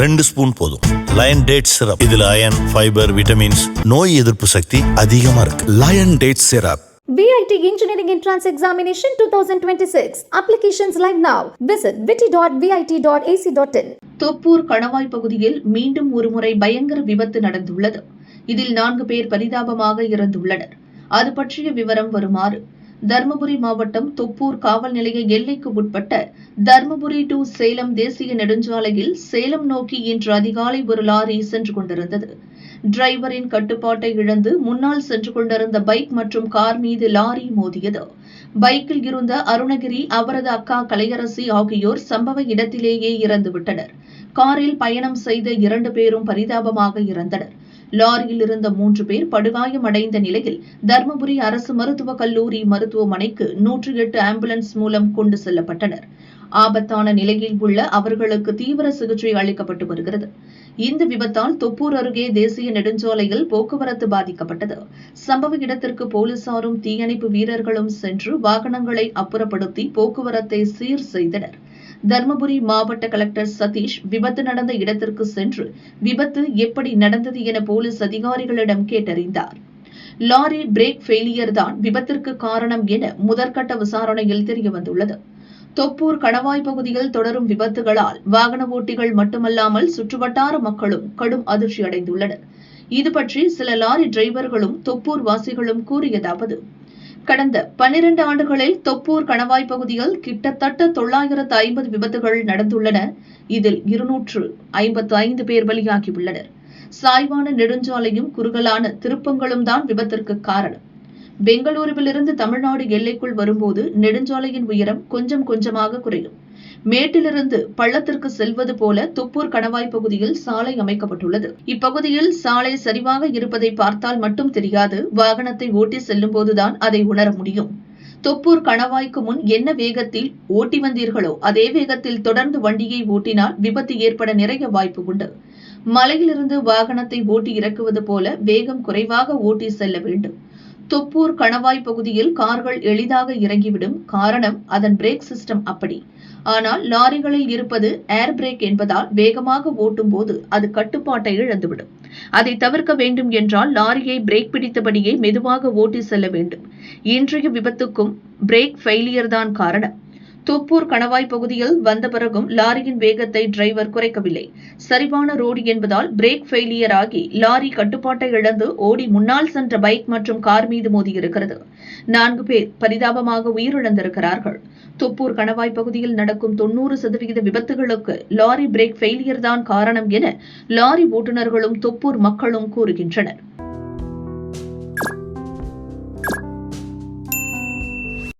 ரெண்டு ஸ்பூன் போதும் lion date syrup இதுல அயன் ஃபைபர் விட்டமின்ஸ் நோய் எதிர்ப்பு சக்தி அதிகமா இருக்கு Lion Date Syrup. VIT Engineering Entrance Examination 2026. Applications live now. Visit vit.vit.ac.in. Thoppur கணவாய் பகுதியில் மீண்டும் ஒருமுறை பயங்கர விபத்து நடந்துள்ளது இதில் நான்கு பேர் பரிதாபமாக இறந்துள்ளனர் அது பற்றிய விவரம் வருமாறு தருமபுரி மாவட்டம் தொப்பூர் காவல் நிலைய எல்லைக்கு உட்பட்ட தர்மபுரி டு சேலம் தேசிய நெடுஞ்சாலையில் சேலம் நோக்கி இன்று அதிகாலை ஒரு லாரி சென்று கொண்டிருந்தது. டிரைவரின் கட்டுப்பாட்டை இழந்து முன்னால் சென்று கொண்டிருந்த பைக் மற்றும் கார் மீது லாரி மோதியது. பைக்கில் இருந்த அருணகிரி அவரது அக்கா கலையரசி ஆகியோர் சம்பவ இடத்திலேயே இறந்துவிட்டனர். காரில் பயணம் செய்த இரண்டு பேரும் பரிதாபமாக இறந்தனர். லாரியில் இருந்த மூன்று பேர் படுகாயம் அடைந்த நிலையில் தர்மபுரி அரசு மருத்துவக் கல்லூரி மருத்துவமனைக்கு நூற்றி எட்டு ஆம்புலன்ஸ் மூலம் கொண்டு செல்லப்பட்டனர். ஆபத்தான நிலையில் உள்ள அவர்களுக்கு தீவிர சிகிச்சை அளிக்கப்பட்டு வருகிறது. இந்த விபத்தால் தொப்பூர் அருகே தேசிய நெடுஞ்சாலையில் போக்குவரத்து பாதிக்கப்பட்டது. சம்பவ இடத்திற்கு போலீசாரும் தீயணைப்பு வீரர்களும் சென்று வாகனங்களை அப்புறப்படுத்தி போக்குவரத்தை சீர் செய்தனர். தர்மபுரி மாவட்ட கலெக்டர் சதீஷ் விபத்து நடந்த இடத்திற்கு சென்று விபத்து எப்படி நடந்தது என போலீஸ் அதிகாரிகளிடம் கேட்டறிந்தார். லாரி பிரேக் ஃபெயிலியர் தான் விபத்திற்கு காரணம் என முதற்கட்ட விசாரணையில் தெரியவந்துள்ளது. தொப்பூர் கணவாய் பகுதியில் தொடரும் விபத்துகளால் வாகன ஓட்டிகள் மட்டுமல்லாமல் சுற்றுவட்டார மக்களும் கடும் அதிர்ச்சி அடைந்துள்ளனர் இது பற்றி சில லாரி டிரைவர்களும் தொப்பூர் வாசிகளும் கூறியதாவது கடந்த பன்னிரண்டு ஆண்டுகளில் தொப்பூர் கணவாய் பகுதியில் கிட்டத்தட்ட தொள்ளாயிரத்து ஐம்பது விபத்துகள் நடந்துள்ளன. இதில் இருநூற்று ஐம்பத்து ஐந்து பேர் பலியாகியுள்ளனர். சாய்வான நெடுஞ்சாலையும் குறுகலான திருப்பங்களும் தான் விபத்திற்கு காரணம். பெங்களூருவிலிருந்து தமிழ்நாடு எல்லைக்குள் வரும்போது நெடுஞ்சாலையின் உயரம் கொஞ்சம் கொஞ்சமாக குறையும். மேட்டிலிருந்து பள்ளத்திற்கு செல்வது போல தொப்பூர் கணவாய் பகுதியில் சாலை அமைக்கப்பட்டுள்ளது. இப்பகுதியில் சாலை சரிவாக இருப்பதை பார்த்தால் மட்டும் தெரியாது. வாகனத்தை ஓட்டி செல்லும் போதுதான் அதை உணர முடியும். தொப்பூர் கணவாய்க்கு முன் என்ன வேகத்தில் ஓட்டி வந்தீர்களோ அதே வேகத்தில் தொடர்ந்து வண்டியை ஓட்டினால் விபத்து ஏற்பட நிறைய வாய்ப்பு உண்டு. மலையிலிருந்து வாகனத்தை ஓட்டி இறக்குவது போல வேகம் குறைவாக ஓட்டி செல்ல வேண்டும். தொப்பூர் கணவாய் பகுதியில் கார்கள் எளிதாக இறங்கிவிடும் காரணம் அதன் பிரேக் சிஸ்டம் அப்படி. ஆனால் லாரிகளில் இருப்பது ஏர் பிரேக் என்பதால் வேகமாக ஓட்டும் போது அது கட்டுப்பாட்டை இழந்துவிடும். அதை தவிர்க்க வேண்டும் என்றால் லாரியை பிரேக் பிடித்தபடியே மெதுவாக ஓட்டி செல்ல வேண்டும். இன்றைய விபத்துக்கும் பிரேக் ஃபெயிலியர் தான் காரணம். தொப்பூர் கணவாய் பகுதியில் வந்த பிறகும் லாரியின் வேகத்தை டிரைவர் குறைக்கவில்லை. சரிவான ரோடு என்பதால் பிரேக் ஃபெயிலியர் ஆகி லாரி கட்டுப்பாட்டை இழந்து ஓடி முன்னால் சென்ற பைக் மற்றும் கார் மீது மோதியிருக்கிறது. நான்கு பேர் பரிதாபமாக உயிரிழந்திருக்கிறார்கள். தொப்பூர் கணவாய் பகுதியில் நடக்கும் தொன்னூறு சதவிகித விபத்துகளுக்கு லாரி பிரேக் ஃபெயிலியர் தான் காரணம் என லாரி ஓட்டுநர்களும் தொப்பூர் மக்களும் கூறுகின்றனர்.